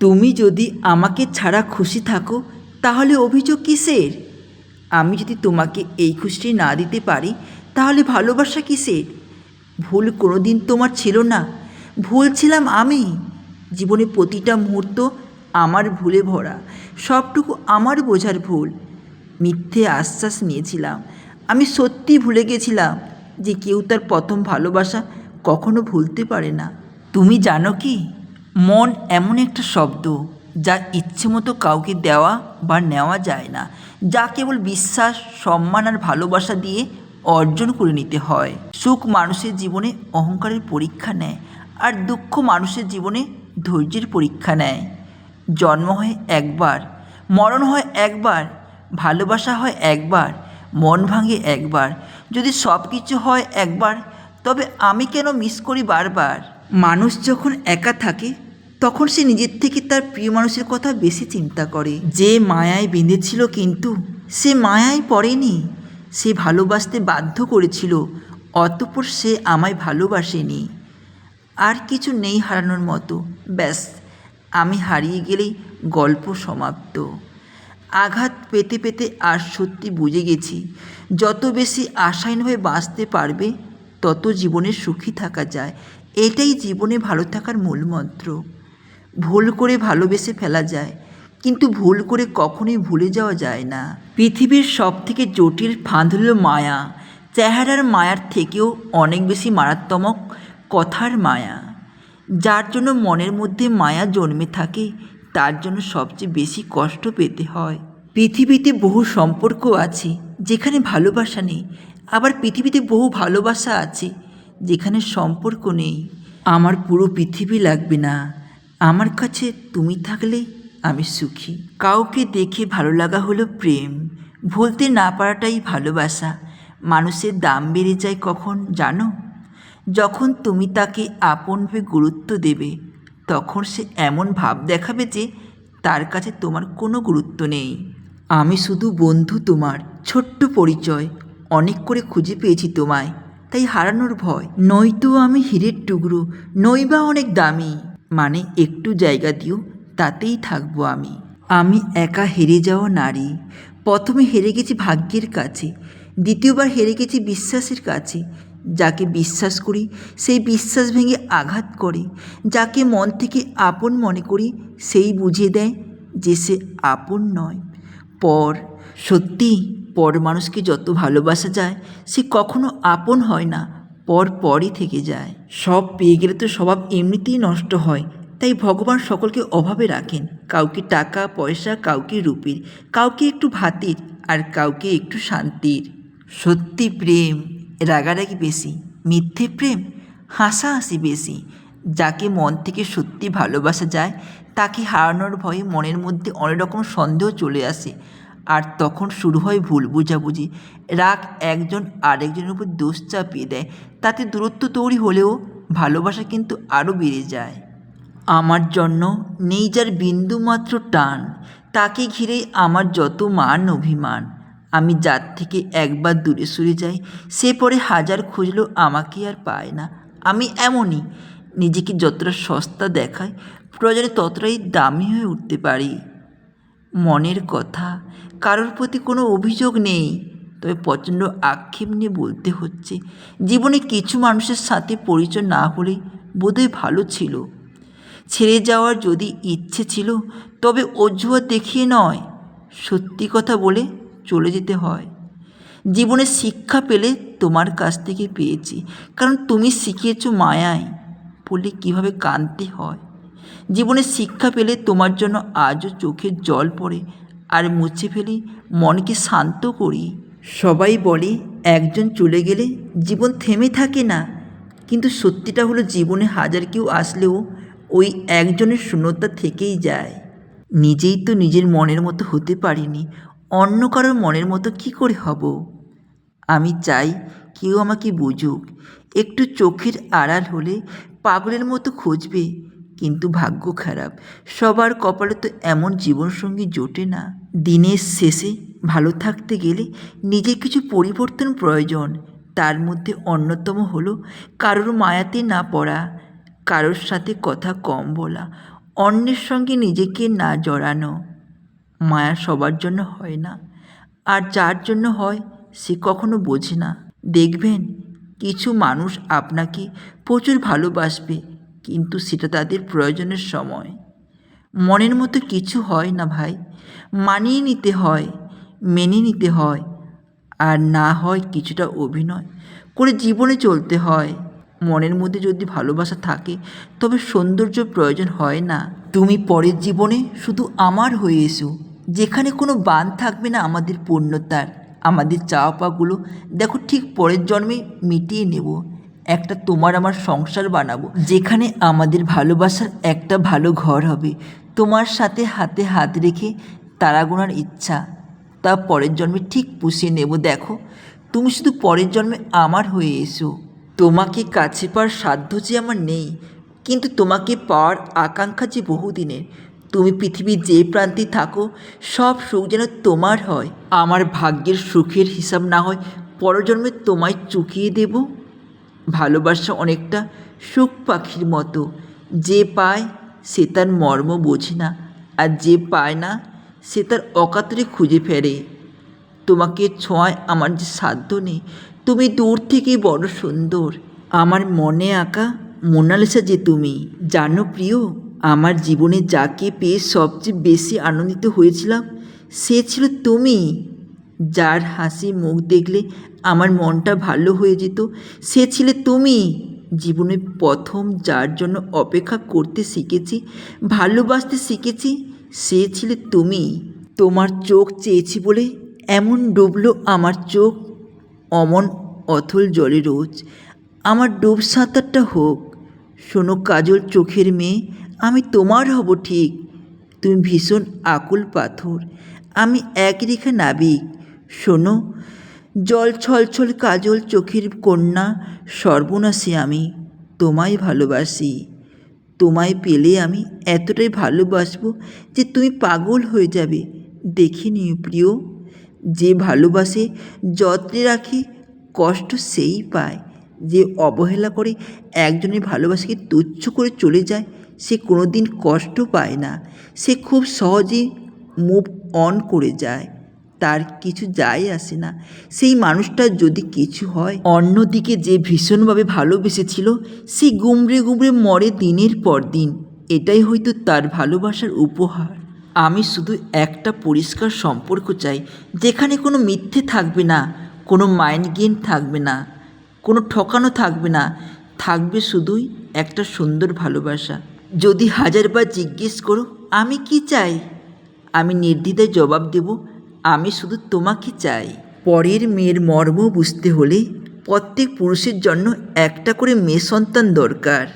তুমি যদি আমাকে ছাড়া খুশি থাকো, তাহলে অভিযোগ কিসের? আমি যদি তোমাকে এই খুশি না দিতে পারি, তাহলে ভালোবাসা কিসের? ভুল কোনোদিন তোমার ছিল না। ভুল ছিলাম আমি। জীবনে প্রতিটা মুহূর্ত আমার ভুলে ভরা, সবটুকু আমার বোঝার ভুল। মিথ্যে আশ্বাস নিয়েছিলাম। আমি সত্যি ভুলে গেছিলাম যে কেউ তার প্রথম ভালোবাসা কখনো ভুলতে পারে না। তুমি জানো কি? মন এমন একটা শব্দ যা ইচ্ছে মতো কাউকে দেওয়া বা নেওয়া যায় না, যা কেবল বিশ্বাস, সম্মান আর ভালোবাসা দিয়ে অর্জন করে নিতে হয়। সুখ মানুষের জীবনে অহংকারের পরীক্ষা নেয় আর দুঃখ মানুষের জীবনে ধৈর্যের পরীক্ষা নেয়। জন্ম হয় একবার, মরণ হয় একবার, ভালোবাসা হয় একবার, মন ভাঙে একবার। যদি সব কিছু হয় একবার, তবে আমি কেন মিস করি বারবার? মানুষ যখন একা থাকে তখন সে নিজের থেকে তার প্রিয় মানুষের কথা বেশি চিন্তা করে। যে মায়ায় বেঁধেছিল কিন্তু সে মায়ায় পড়েনি। সে ভালোবাসতে বাধ্য করেছিল, অতপর সে আমায় ভালোবাসেনি। আর কিছু নেই হারানোর মতো। ব্যাস, আমি হারিয়ে গেলেই গল্প সমাপ্ত। আঘাত পেতে পেতে আর সত্যি বুঝে গেছি, যত বেশি আশাহীনভাবে বাঁচতে পারবে, তত জীবনে সুখী থাকা যায়। এটাই জীবনে ভালো থাকার মূল মন্ত্র ভুল করে ভালোবেসে ফেলা যায়, কিন্তু ভুল করে কখনোই ভুলে যাওয়া যায় না। পৃথিবীর সব থেকে জটিল ফাঁদ হল মায়া। চেহারার মায়ার থেকেও অনেক বেশি মারাত্মক কথার মায়া। যার জন্য মনের মধ্যে মায়া জন্মে থাকে, তার জন্য সবচেয়ে বেশি কষ্ট পেতে হয়। পৃথিবীতে বহু সম্পর্ক আছে, যেখানে ভালোবাসা নেই। আবার পৃথিবীতে বহু ভালোবাসা আছে, যেখানে সম্পর্ক নেই। আমার পুরো পৃথিবী লাগবে না। আমার কাছে তুমি থাকলে আমি সুখী। কাউকে দেখে ভালো লাগা হলো প্রেম। ভুলতে না পারাটাই ভালোবাসা। মানুষের দাম বেড়ে যায় কখন জানো? যখন তুমি তাকে আপনভাবে গুরুত্ব দেবে, তখন সে এমন ভাব দেখাবে যে তার কাছে তোমার কোনো গুরুত্ব নেই। আমি শুধু বন্ধু তোমার, ছোট্ট পরিচয়, অনেক করে খুঁজে পেয়েছি তোমায়। তাই হারানোর ভয়। নয়তো আমি হীরের টুকরো, নইবা অনেক দামি। মানে একটু জায়গা দিও, তাতেই থাকব আমি। আমি একা হেরে যাওয়া নারী। প্রথমে হেরে গেছি ভাগ্যের কাছে, দ্বিতীয়বার হেরে গেছি বিশ্বাসের কাছে। যাকে বিশ্বাস করি সেই বিশ্বাস ভেঙে আঘাত করে। যাকে মন থেকে আপন মনে করি, সেই বুঝিয়ে দেয় যে সে আপন নয়। পর সত্যি পর মানুষকে যত ভালোবাসা যায়, সে কখনো আপন হয় না। পর পরই থেকে যায়। সব পেয়ে গেলে তো স্বভাব এমনিতেই নষ্ট হয়। তাই ভগবান সকলকে অভাবে রাখেন। কাউকে টাকা, পয়সা, কাউকে রূপের, কাউকে একটু ভাতের আর কাউকে একটু শান্তির। সত্যি প্রেম রাগারাগি বেশি, মিথ্যে প্রেম হাসাহাসি বেশি। যাকে মন থেকে সত্যি ভালোবাসা যায়, তাকে হারানোর ভয়ে মনের মধ্যে অনেক রকম সন্দেহ চলে আসে। আর তখন শুরু হয় ভুল বোঝাবুঝি। রাগ একজন আরেকজনের উপর দোষ চাপিয়ে দেয়। তাতে দূরত্ব তৈরি হলেও ভালোবাসা কিন্তু আরও বেড়ে যায়। আমার জন্য নেই যার বিন্দুমাত্র টান। তাকে ঘিরেই আমার যত মান অভিমান। আমি যার থেকে একবার দূরে সরে যাই, সে পরে হাজার খুঁজলেও আমাকে আর পায় না। আমি এমনই, নিজেকে যতটা সস্তা দেখায়, প্রয়োজনে ততটাই দামি হয়ে উঠতে পারি। মনের কথা কারোর প্রতি কোনো অভিযোগ নেই। তবে প্রচণ্ড আক্ষেপ নিয়ে বলতে হচ্ছে, জীবনে কিছু মানুষের সাথে পরিচয় না হলে বোধহয় ভালো ছিল। ছেড়ে যাওয়ার যদি ইচ্ছে ছিল, তবে অজুহাত দেখিয়ে নয়, সত্যি কথা বলে চলে যেতে হয়। জীবনে শিক্ষা পেলে তোমার কাছ থেকে পেয়েছি, কারণ তুমি শিখিয়েছো মায়ায় বলে কীভাবে কাঁদতে হয়। জীবনে শিক্ষা পেলে তোমার জন্য আজও চোখের জল পড়ে আর মুছে ফেলি, মনকে শান্ত করি। সবাই বলে, একজন চলে গেলে জীবন থেমে থাকে না। কিন্তু সত্যিটা হলো, জীবনে হাজার কেউ আসলেও ওই একজনের শূন্যতা থেকেই যায়। নিজেই তো নিজের মনের মতো হতে পারিনি। অন্য কারোর মনের মতো কি করে হব? আমি চাই কেউ আমাকে বুঝুক। একটু চোখের আড়াল হলে পাগলের মতো খুঁজবে। কিন্তু ভাগ্য খারাপ। সবার কপালে তো এমন জীবনসঙ্গী জোটে না। দিনের শেষে ভালো থাকতে গেলে নিজের কিছু পরিবর্তন প্রয়োজন। তার মধ্যে অন্যতম হলো কারোর মায়াতে না পড়া, কারোর সাথে কথা কম বলা, অন্যের সঙ্গে নিজেকে না জড়ানো। মায়া সবার জন্য হয় না। আর যার জন্য হয় সে কখনো বোঝে না। দেখবেন, কিছু মানুষ আপনাকে প্রচুর ভালোবাসবে। কিন্তু সেটা তাদের প্রয়োজনের সময়। মনের মতো কিছু হয় না ভাই। মানিয়ে নিতে হয়, মেনে নিতে হয়, আর না হয় কিছুটা অভিনয় করে জীবনে চলতে হয়। মনের মধ্যে যদি ভালোবাসা থাকে, তবে সৌন্দর্য প্রয়োজন হয় না। তুমি পরের জীবনে শুধু আমার হয়ে এসো। যেখানে কোনো বান থাকবে না আমাদের পূর্ণতার। আমাদের চাওয়া পাগুলো দেখো ঠিক পরের জন্মে মিটিয়ে নেব। একটা তোমার আমার সংসার বানাবো, যেখানে আমাদের ভালোবাসার একটা ভালো ঘর হবে। তোমার সাথে হাতে হাত রেখে তারা গোনার ইচ্ছা, তা পরের জন্মে ঠিক পুষিয়ে নেব, দেখো। তুমি শুধু পরের জন্মে আমার হয়ে এসো। তোমাকে কাছে পাওয়ার সাধ্য যে আমার নেই, কিন্তু তোমাকে পাওয়ার আকাঙ্ক্ষা যে বহুদিনের। তুমি পৃথিবীর যে প্রান্তে থাকো, সব সুখ যেন তোমার হয়। আমার ভাগ্যের সুখের হিসাব না হয় পরজন্মে তোমায় চুকিয়ে দেব। ভালোবাসা অনেকটা সুখ পাখির মতো। যে পায় সে তার মর্ম বোঝে না, আর যে পায় না সে তার অকাতরে খুঁজে ফেরে। তোমাকে ছোঁয়ায় আমার যে সাধ্য নেই, তুমি দূর থেকেই বড় সুন্দর। আমার মনে আঁকা মোনালিসা যে তুমি, জানো প্রিয়, আমার জীবনে যাকে পেয়ে সবচেয়ে বেশি আনন্দিত হয়েছিলাম, সে ছিল তুমি। যার হাসি মুখ দেখলে আমার মনটা ভালো হয়ে যেত। সে ছিলে তুমি। জীবনে প্রথম যার জন্য অপেক্ষা করতে শিখেছি, ভালোবাসতে শিখেছি, সে ছিলে তুমি। তোমার চোখ চেয়েছি বলে এমন ডুবলো আমার চোখ। অমন অথল জলে রোজ আমার ডুব সাঁতারটা হোক। শোনো কাজল চোখের মেয়ে, আমি তোমার হব ঠিক। তুমি ভীষণ আকুল পাথর। আমি এক রেখা নাবিক। শোনো, জল ছলছল কাজল চোখের কন্যা, সর্বনাশী আমি, তোমায় ভালোবাসি। তোমায় পেলে আমি এতটাই ভালোবাসবো যে তুমি পাগল হয়ে যাবে। দেখে নিও প্রিয়, যে ভালোবাসে যত্নে রাখে, কষ্ট সেই পায়। যে অবহেলা করে একজনের ভালোবাসাকে তুচ্ছ করে চলে যায়, সে কোনো দিন কষ্ট পায় না। সে খুব সহজেই মুভ অন করে যায়। তার কিছু যায় আসে না। সেই মানুষটার যদি কিছু হয়, অন্যদিকে যে ভীষণভাবে ভালোবেসেছিল, সে গুমড়ে গুমড়ে মরে দিনের পর দিন। এটাই হয়তো তার ভালোবাসার উপহার। আমি শুধু একটা পরিষ্কার সম্পর্ক চাই, যেখানে কোনো মিথ্যে থাকবে না, কোনো মাইন্ড গেম থাকবে না, কোনো ঠকানো থাকবে না। থাকবে শুধুই একটা সুন্দর ভালোবাসা। যদি হাজারবার জিজ্ঞেস করো, আমি কি চাই? আমি নির্দ্বিধায় জবাব দেব আমি শুধু তোমাকে চাই। পরের মেয়ের মর্ম বুঝতে হলে প্রত্যেক পুরুষের জন্য একটা করে মেয়ে সন্তান দরকার।